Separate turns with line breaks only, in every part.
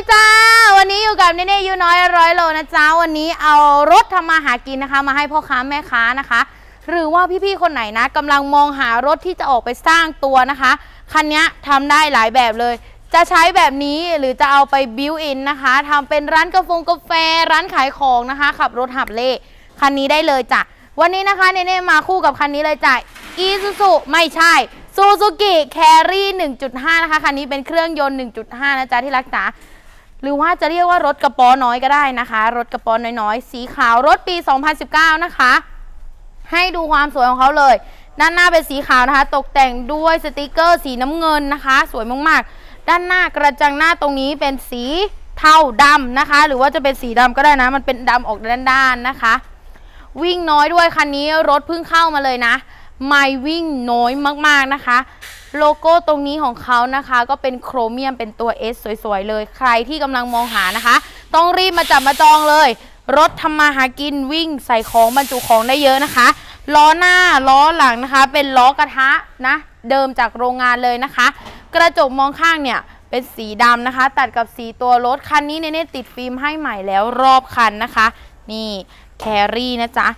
ีจ้า วันนี้อยู่กับเนเน่ยูน้อยร้อยโลนะจ๊ะวันนี้เอารถทำมาหากินนะคะ มาให้พ่อค้าแม่ค้านะคะ หรือว่าพี่ๆคนไหนนะกำลังมองหารถที่จะออกไปสร้างตัวนะคะ คันนี้ทำได้หลายแบบเลย จะใช้แบบนี้หรือจะเอาไปบิวอินนะคะทำเป็นร้านกาแฟกาแฟร้านขายของนะคะ ขับรถหับเล่คันนี้ได้เลยจ้ะ วันนี้นะคะเนเน่มาคู่กับคันนี้เลยจ้ะอีซูซูไม่ใช่ซูซูกิแครี่1.5 นะคะ คันนี้เป็นเครื่องยนต์ 1.5 นะจ๊ะที่รักจ๋า หรือว่าจะเรียกว่ารถกระป๋อน้อยก็ได้นะคะ รถกระป๋อน้อยๆ สีขาวรถปี 2019 นะคะ ให้ดูความสวยของเขาเลย ด้านหน้าเป็นสีขาวนะคะ ตกแต่งด้วยสติกเกอร์สีน้ำเงินนะคะ สวยมากๆ ด้านหน้ากระจังหน้าตรงนี้เป็นสีเทาดำนะคะ หรือว่าจะเป็นสีดำก็ได้นะ มันเป็นดำออกด้านๆนะคะ วิ่งน้อยด้วยคันนี้รถเพิ่งเข้ามาเลยนะ ไม่วิ่งน้อยมากๆนะคะ โลโก้ตรงนี้ของเขานะคะ ก็เป็นโครเมียมเป็นตัว S สวยๆ เลย ใครที่กำลังมองหานะคะ ต้องรีบมาจับมาจองเลย รถทำมาหากินวิ่งใส่ของบรรจุของได้เยอะนะคะ ล้อหน้าล้อหลังนะคะ เป็นล้อกระทะนะ เดิมจากโรงงานเลยนะคะ กระจกมองข้างเนี่ยเป็นสีดำนะคะ ตัดกับสีตัวรถคันนี้เนเน่ติดฟิล์มให้ใหม่แล้วรอบคันนะคะ นี่แครี่นะจ๊ะ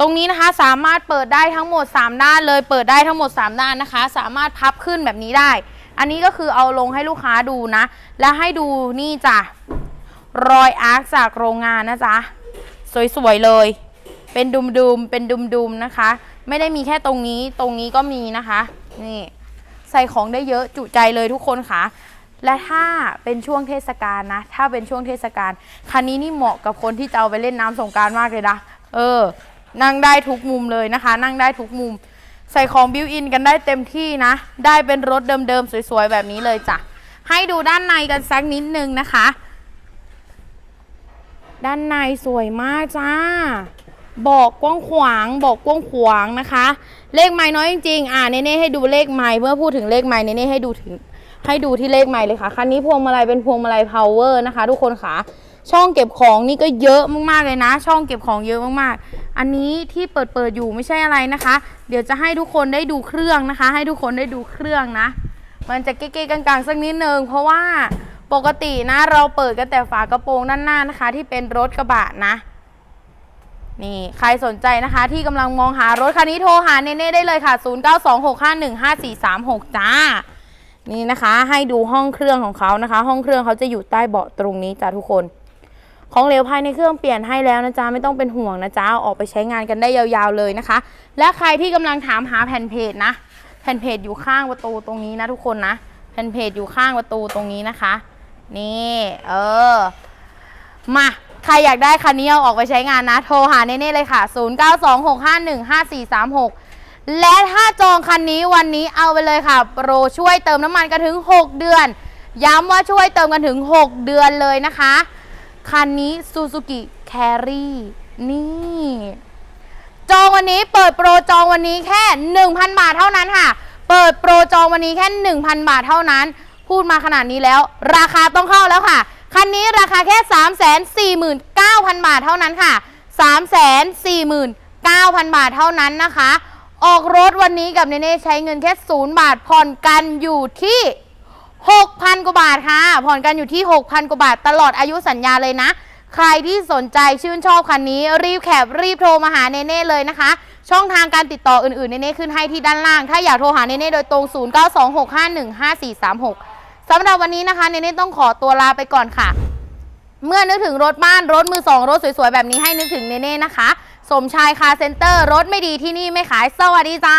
ตรงนี้นะคะสามารถเปิดได้ทั้งหมด 3 ด้านเลย เปิดได้ทั้งหมด 3 ด้านนะคะ สามารถพับขึ้นแบบนี้ได้ อันนี้ก็คือเอาลงให้ลูกค้าดูนะ และให้ดูนี่จ้ะรอยอาร์คจากโรงงานนะจ๊ะสวยๆเลย เป็นดุมๆเป็นดุมๆนะคะ ไม่ได้มีแค่ตรงนี้ตรงนี้ก็มีนะคะนี่ใส่ของได้เยอะจุใจเลยทุกคนค่ะ และถ้าเป็นช่วงเทศกาลนะ ถ้าเป็นช่วงเทศกาลคันนี้นี่เหมาะกับคนที่จะเอาไปเล่นน้ำสงการมากเลยนะเออ นั่งได้ทุกมุมเลยนะคะ นั่งได้ทุกมุม ใส่ของบิวอินกันได้เต็มที่นะ ได้เป็นรถเดิมๆสวยๆแบบนี้เลยจ้ะ ให้ดูด้านในกันสักนิดนึงนะคะ ด้านในสวยมากจ้าบอกกว้างขวางบอกกว้างขวางนะคะ เลขไม้น้อยจริงๆอ่าเน่ๆให้ดูเลขไม้เมื่อพูดถึงเลขไม้เน่ๆให้ดูถึงให้ดูที่เลขไม้เลยค่ะคันนี้พวงมาลัยเป็นพวงมาลัย power นะคะ ทุกคนค่ะ ช่องเก็บของนี่ก็เยอะมากๆเลยนะ ช่องเก็บของเยอะมากๆ อันนี้ที่เปิดเปิดอยู่ไม่ใช่อะไรนะคะ เดี๋ยวจะให้ทุกคนได้ดูเครื่องนะคะ ให้ทุกคนได้ดูเครื่องนะ มันจะเก๊ๆกลางๆสักนิดนึงเพราะว่าปกตินะ เราเปิดกันแต่ฝากระโปรงด้านหน้านะคะ ที่เป็นรถกระบะนะนี่ใครสนใจนะคะ ที่กำลังมองหารถคันนี้โทรหาเนเน่ได้เลยค่ะ 0926515436 จ้า นี่นะคะ ให้ดูห้องเครื่องของเขานะคะ ห้องเครื่องเขาจะอยู่ใต้เบาะตรงนี้จ้าทุกคน ของเหลวภายในเครื่องเปลี่ยนให้แล้วนะจ๊ะไม่ต้องเป็นห่วงนะจ๊ะอาออกไปใช้งานกันได้ยาวๆเลยนะคะ และใครที่กำลังถามหาแผ่นเพจนะ แผ่นเพจอยู่ข้างประตูตรงนี้นะทุกคนนะแผ่นเพจอยู่ข้างประตูตรงนี้นะคะ นี่เออมาใครอยากได้คันนี้เอาออกไปใช้งานนะ โทรหาเน่ๆเลยค่ะ 0926515436 และถ้าจองคันนี้วันนี้เอาไปเลยค่ะ โปรช่วยเติมน้ำมันกันถึง 6 เดือน ย้ำว่าช่วยเติมกันถึง 6 เดือนเลยนะคะ คันนี้ Suzuki Carry นี่ จองวันนี้เปิดโปรจองวันนี้แค่ 1,000 บาทเท่านั้นค่ะ เปิดโปรจองวันนี้แค่ 1,000 บาทเท่านั้น พูดมาขนาดนี้แล้ว ราคาต้องเข้าแล้วค่ะ คันนี้ราคาแค่ 349,000 บาทเท่านั้นค่ะ 349,000 บาทเท่านั้นนะคะ ออกรถวันนี้กับเนเน่ใช้เงินแค่ 0 บาทผ่อนกันอยู่ที่ 6,000 กว่าบาทค่ะ ผ่อนกันอยู่ที่ 6,000 กว่าบาทตลอดอายุสัญญาเลยนะ ใครที่สนใจชื่นชอบคันนี้ รีบแคปรีบโทรมาหาเนเน่เลยนะคะ ช่องทางการติดต่ออื่นๆ เนเน่ขึ้นให้ที่ด้านล่าง ถ้าอยากโทรหาเนเน่โดยตรง 0926515436 สำหรับวันนี้นะคะ เนเน่ต้องขอตัวลาไปก่อนค่ะ เมื่อนึกถึงรถบ้านรถมือสองรถสวยๆ แบบนี้ให้นึกถึงเนเน่นะคะ สมชายคาเซ็นเตอร์รถไม่ดีที่นี่ไม่ขายสวัสดีจ้า